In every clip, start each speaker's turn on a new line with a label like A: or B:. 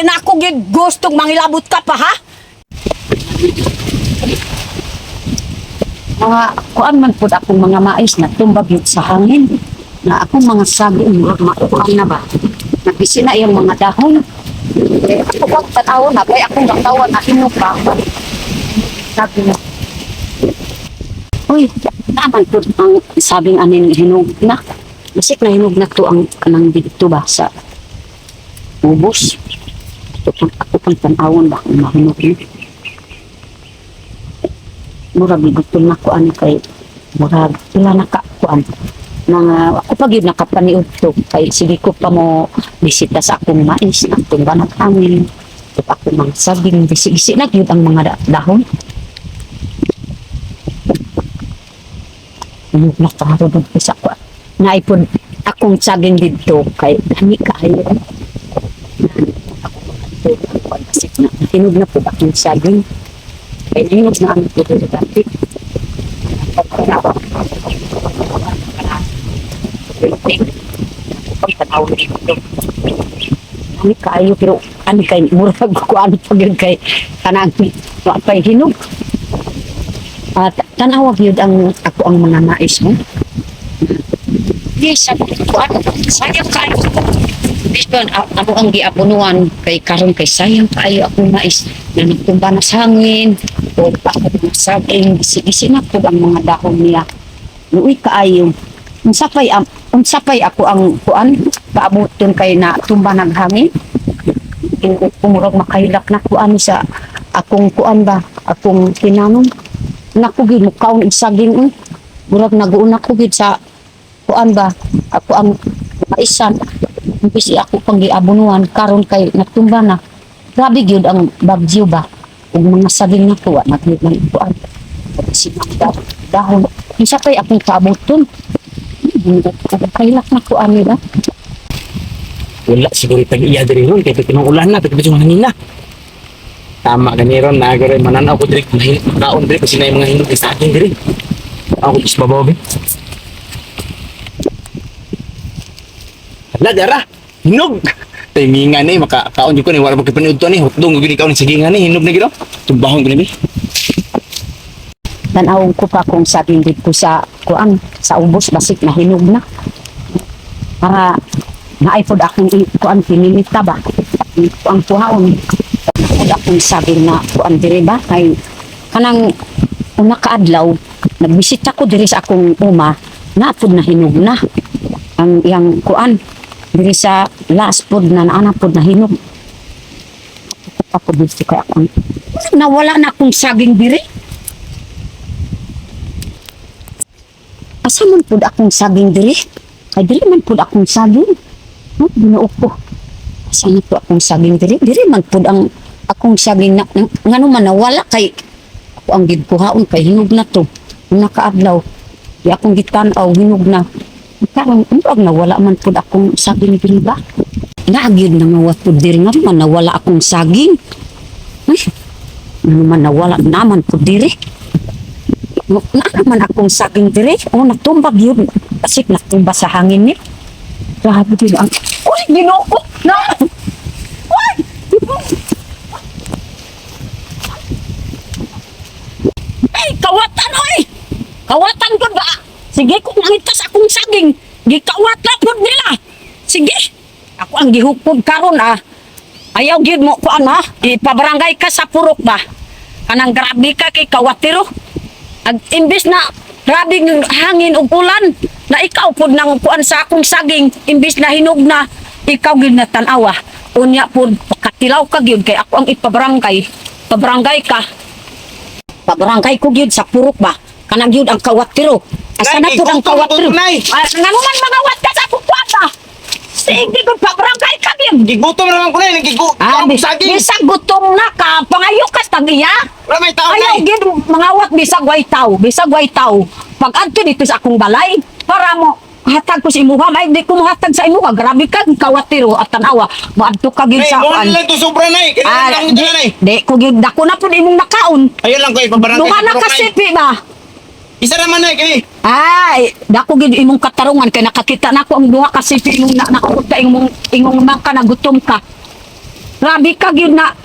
A: pinako gid gustong mangilabot ka pa ha?
B: Mga kuan man pud akong mga mais na tumbag sa hangin. Na akong mga sabi murag makuan na ba. Nabisi na yung mga dahon. Eh, ako bang tanaw na kaya akong natawa na ako. Sabi na. Uy, naman po ang sabing anin hinog na. Masik na hinog na to ang kanang dito ba sa ubos. Ito pang ako pang tanawon ba kung mahinog na. Murag gutol na kuan kay murag ila na ka kuan nga ako pag yun nakapaniod to kay sige ko pa mo bisita sa akong mais na itong banat hangin ito ako mga sabing bisi-bisi na yun ang mga da- dahon. Ano nakaharo doon ko sa kuan naipon akong saging dito kay dami kayo ako mga ito ang kuan kasi na hinog na po akong saging kay hinog na ang dati pagtanaw dito. Ani kayo pero ani kay murag ko ano pag kay kanang wa pay hinog. At tanaw gyud ang ako ang mga mais mo. Yes, ko ano sayang kayo. Bispan ako ang giapunuan kay karon kay sayang kayo akong mais na nagtumba na sa hangin o ako mga saging gisi na po ang mga dahon niya. Luoy kaayo. Unsapay am unsapay ako ang kuan paabuton kay na tumba ng hangin. Kumurag makahilak na kuan sa akong kuan ba akong tinanon. Naku gid mukaon og saging eh. Murag naguuna ko gid sa kuan ba ako ang maisan. Umpisi ako pang giabunuan karon kay natumba na. Grabe gyud ang bagyo ba. Ug mga saging na tuwa na gyud ng kuan. Kasi mga dahon. Isa kay akong paabuton. Kailak na ko ani ba?
C: Wala siguro tag iya diri ron kay pinong ulan na pagkabit yung hangin na. Tama gani ron na agad mananaw ko diri mahilip makaon diri kasi na mga hinog sa akin diri. Ako is babaw dara. Hinog. Timingan ni makakaon jud ko ni wala magkapanood to ni hotdong gini kaon sige nga ni hinog na gid. Tumbahon ko ni.
B: Tanawon ko pa kung saging dito sa kuan sa ubos basik na hinog na. Para naipod akong i- kuan pinilita ba. Ang kuhaon. Naipod akong saging na kuan diri ba kay kanang una kaadlaw nagbisita ko diri sa akong uma naapod na hinog na ang yang kuan diri sa last pod na naanapod na hinog. Ako dito kay akong nawala na akong saging diri asa man pud akong saging diri ay diri man pud akong saging. No binuo ko asa na po akong saging diri diri man pud ang akong saging na, ngano man nawala kay ako ang gidkuhaon kay hinog na to. Nakaadlaw. Di akong gitan-aw hinog na karon umrag nawala man pud akong saging diri ba Nagyud na nga pud diri nga man nawala akong saging ay ano man nawala naman pud diri na naman akong saging dire. Oh, natumbag yun. Kasi natumba sa hangin ni. Grabe din ang... Uy, ginoo! Na! Uy! Ay, kawatan, oy! Kawatan ko ba? Sige, kung nangitas akong saging, gikawat na po nila. Sige. Ako ang gihupod karon ah. Ayaw gid mo kuan ha. Ipabarangay ka sa purok ba? Kanang grabe ka kay kawatiro. Ag imbes na grabe ng hangin ug ulan na ikaw pud nang kuan sa akong saging imbes na hinog na ikaw gid na tan-awa unya pud pakatilaw ka gyud kay ako ang ipabarangay pabarangay ka pabarangay ko gyud sa purok ba kanang gyud ang kawatiro asa na
C: Nay,
B: pud ang
C: ikutom
B: kawatiro
C: ko, Nay.
B: Ah, ngano man magawat ka sa akong kwarta sige gud pabarangay ka gyud
C: Gigutom naman ko na yung gigu.
B: Ah,
C: saging.
B: bisag gutom na ka, pangayo ka tagiya.
C: Wala may tao
B: Ayaw
C: na.
B: gid mangawat bisag way taw, bisag way taw. Pag adto dito sa akong balay, para mo hatag ko sa imuha, may di ko mahatag sa imuha. Grabe ka kawatiro at tanawa. Moadto ka gid sa
C: mo
B: kuan.
C: lang to sobra na eh. Kaya
B: Ah,
C: lang dyan na eh.
B: di ko gid dako na pud imong nakaon.
C: Ayun lang ko ipabarangay.
B: Duha na kasipi ba?
C: Isa naman na kini.
B: Ay, dako gid imong katarungan kay nakakita nako ang duha ka sipi imong na nakakita imong imong maka na gutom ka. Grabe ka gyud na.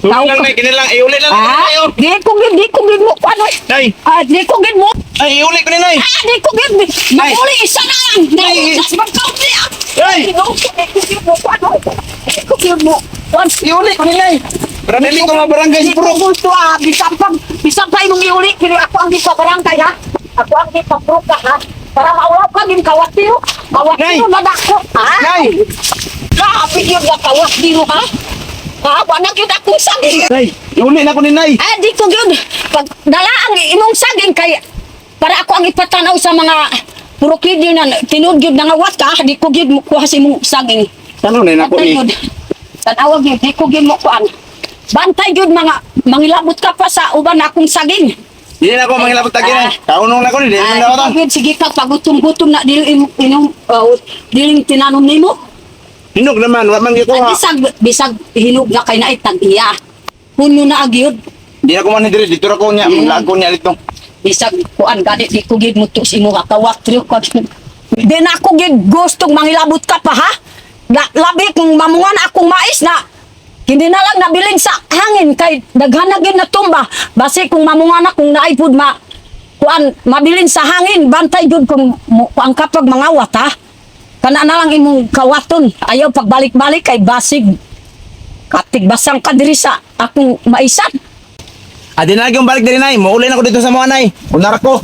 B: Tao
C: lang
B: ka-
C: nay, kinilang, iuli lang
B: Ah,
C: nay, oh.
B: di ko gid, di ko gid mo ano.
C: Nay,
B: Ah, di ko gid mo.
C: ay, iuli ko ni nay.
B: Ah, di ko gid. Mahuli isa na lang.
C: Ay.
B: Di magkauli ah.
C: Ay.
B: Di ko gid mo ano. Di ko gid mo. Once
C: Iuli ko ni nay. Para dili ko mabarangay
B: ko
C: Puro.
B: gusto ah. Bisang pag, bisang tayo mong iuli. Pero ako ang di pa barangay ha. Ako ang di pa pruka ha. Para maulaw ka din kawat diro. Kawat
C: Nay.
B: diro madako. Ha?
C: Nay.
B: Grabe yun nga kawat diro ha. Ha? Wanag yun ako saging.
C: Nay, iuli na ko ni nay.
B: Ah, di ko yun. Pag dala ang imong saging kay para ako ang ipatanaw sa mga purokid yun na tinud yun na nga wat ka. Di ko yun mo kuha sa imong saging.
C: Ano nay nako ni?
B: Bantay yun. Tanawag yun, di ko yun mo kuhaan. Bantay yun mga mangilabot ka pa sa uban akong saging.
C: Dili na ko mangilabot tagi nay. Kaunong na ko ni, dili
B: Ah,
C: na
B: ko yun, sige ka, pagutom-gutom na dili inyong uh, diling tinanom nimo.
C: Hinog naman, wa man giko
B: Ang
C: ha.
B: bisag, bisag hinog na kay na itag iya. Puno na agyod.
C: Di na ko man diri dito ra ko nya,
B: Mm.
C: lago niya dito.
B: Bisag kuan gani di ko gid mo to si mo kakawat triyo ko. Di na ako gid gustong mangilabot ka pa ha. Labi kung mamungan akong mais na hindi na lang nabilin sa hangin kay daghan na tumba. Basi kung mamungan akong naipud ma kuan mabilin sa hangin bantay jud kung ang kapag mangawat ha. Kana na lang imong kawaton. Ayaw pagbalik-balik kay basig. Katig basang ka diri sa akong maisan.
C: Adi na yung balik diri nay, mauli na ko dito sa mga nay. Unar ko.